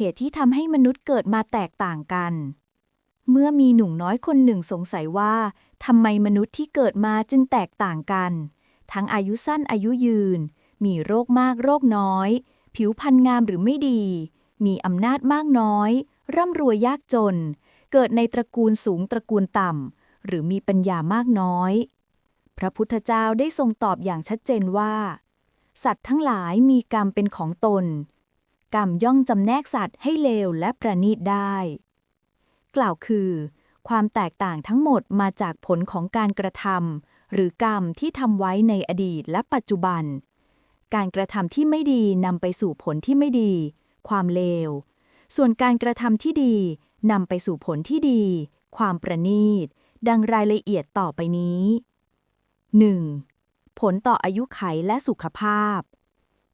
เหตุที่ทำให้มนุษย์เกิดมาแตกต่างกัน เมื่อมีหนุ่มน้อยคนหนึ่งสงสัยว่าทำไมมนุษย์ที่เกิดมาจึงแตกต่างกัน ทั้งอายุสั้นอายุยืน มีโรคมากโรคน้อย ผิวพรรณงามหรือไม่ดี มีอำนาจมากน้อย ร่ำรวยยากจน เกิดในตระกูลสูงตระกูลต่ำหรือมีปัญญามากน้อย พระพุทธเจ้าได้ทรงตอบอย่างชัดเจนว่า สัตว์ทั้งหลายมีกรรมเป็นของตน กรรมย่อมจำแนกสัตว์ให้เลวและประณีตได้ กล่าวคือ ความแตกต่างทั้งหมดมาจากผลของการกระทำหรือกรรมที่ทำไว้ในอดีตและปัจจุบัน การกระทำที่ไม่ดีนำไปสู่ผลที่ไม่ดี ความเลว ส่วนการกระทำที่ดีนำไปสู่ผลที่ดี ความประณีต ดังรายละเอียดต่อไปนี้ 1. ผลต่ออายุไขและสุขภาพ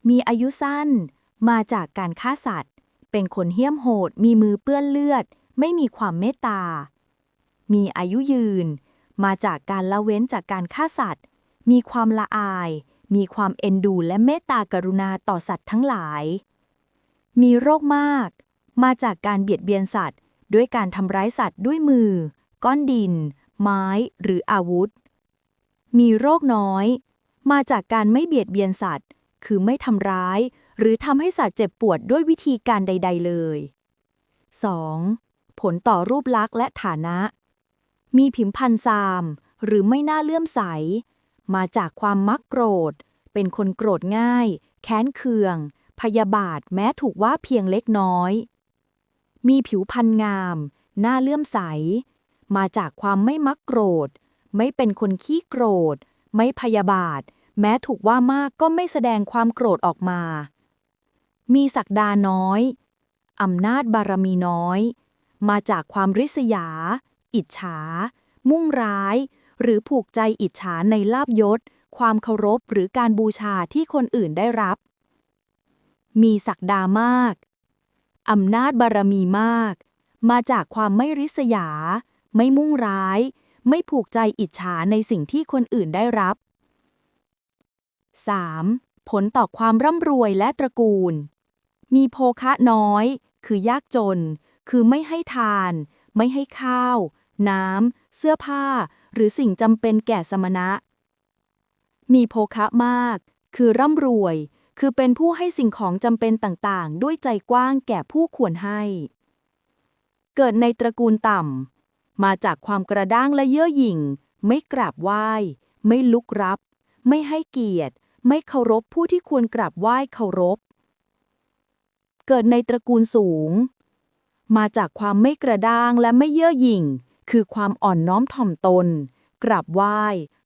มีอายุสั้น มาจากการฆ่าสัตว์ เป็นคนเหี้ยมโหด มีมือเปื้อนเลือด ไม่มีความเมตตา มีอายุยืน มาจากการละเว้นจากการฆ่าสัตว์ มีความละอาย มีความเอ็นดูและเมตตากรุณาต่อสัตว์ทั้งหลาย มีโรคมาก มาจากการเบียดเบียนสัตว์ ด้วยการทำร้ายสัตว์ด้วยมือ ก้อนดิน ไม้หรืออาวุธ มีโรคน้อย มาจากการไม่เบียดเบียนสัตว์ คือไม่ทำร้าย หรือทำให้สัตว์เจ็บปวดด้วยวิธีการใด ๆ เลย 2. ผลต่อรูปลักษณ์และฐานะ มีผิวพรรณซาม หรือไม่น่าเลื่อมใส มาจากความมักโกรธ เป็นคนโกรธง่าย แค้นเคือง พยาบาทแม้ถูกว่าเพียงเล็กน้อย มีผิวพรรณงาม น่าเลื่อมใส มาจากความไม่มักโกรธ ไม่เป็นคนขี้โกรธ ไม่พยาบาท แม้ถูกว่ามากก็ไม่แสดงความโกรธออกมา มีศักดาน้อย อำนาจบารมีน้อย มาจากความริษยา อิจฉา มุ่งร้าย หรือผูกใจอิจฉาในลาบยศ ความเคารพหรือการบูชาที่คนอื่นได้รับ มีศักดามาก อำนาจบารมีมาก มาจากความไม่ริษยา ไม่มุ่งร้าย ไม่ผูกใจอิจฉาในสิ่งที่คนอื่นได้รับ 3. ผลต่อความร่ำรวยและตระกูล มีโภคะน้อย คือยากจน คือไม่ให้ทาน ไม่ให้ข้าว น้ำ เสื้อผ้า หรือสิ่งจำเป็นแก่สมณะ มีโภคะมาก คือร่ำรวย คือเป็นผู้ให้สิ่งของจำเป็นต่างๆ ด้วยใจกว้างแก่ผู้ควรให้ เกิดในตระกูลต่ำ มาจากความกระด้างและเย่อหยิ่ง ไม่กราบไหว้ ไม่ลุกรับ ไม่ให้เกียรติ ไม่เคารพผู้ที่ควรกราบไหว้เคารพ เกิดในตระกูลสูง มาจากความไม่กระด้างและไม่เย่อหยิ่ง คือความอ่อนน้อมถ่อมตน กราบไหว้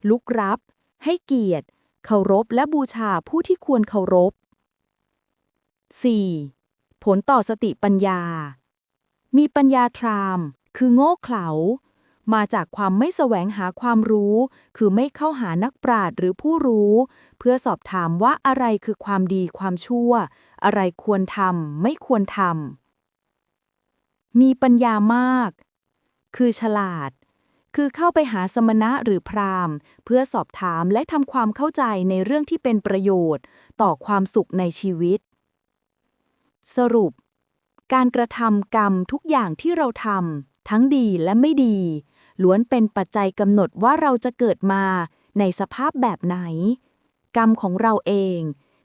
ลุกรับ ให้เกียรติ เคารพและบูชาผู้ที่ควรเคารพ 4. ผลต่อสติปัญญา มีปัญญาทราม คือโง่เขลา มาจากความไม่แสวงหาความรู้ คือไม่เข้าหานักปราชญ์หรือผู้รู้ เพื่อสอบถามว่าอะไรคือความดีความชั่ว อะไรควรทำไม่ควรทำมีปัญญามาก คือฉลาด คือเข้าไปหาสมณะหรือพราหมณ์ เพื่อสอบถามและทำความเข้าใจในเรื่องที่เป็นประโยชน์ ต่อความสุขในชีวิต สรุปการกระทำกรรมทุกอย่างที่เราทำทั้งดีและไม่ดี ล้วนเป็นปัจจัยกำหนดว่าเราจะเกิดมาในสภาพแบบไหน กรรมของเราเอง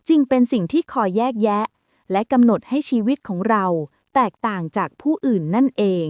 จึงเป็นสิ่งที่คอยแยกแยะ และกำหนดให้ชีวิตของเราแตกต่างจากผู้อื่นนั่นเอง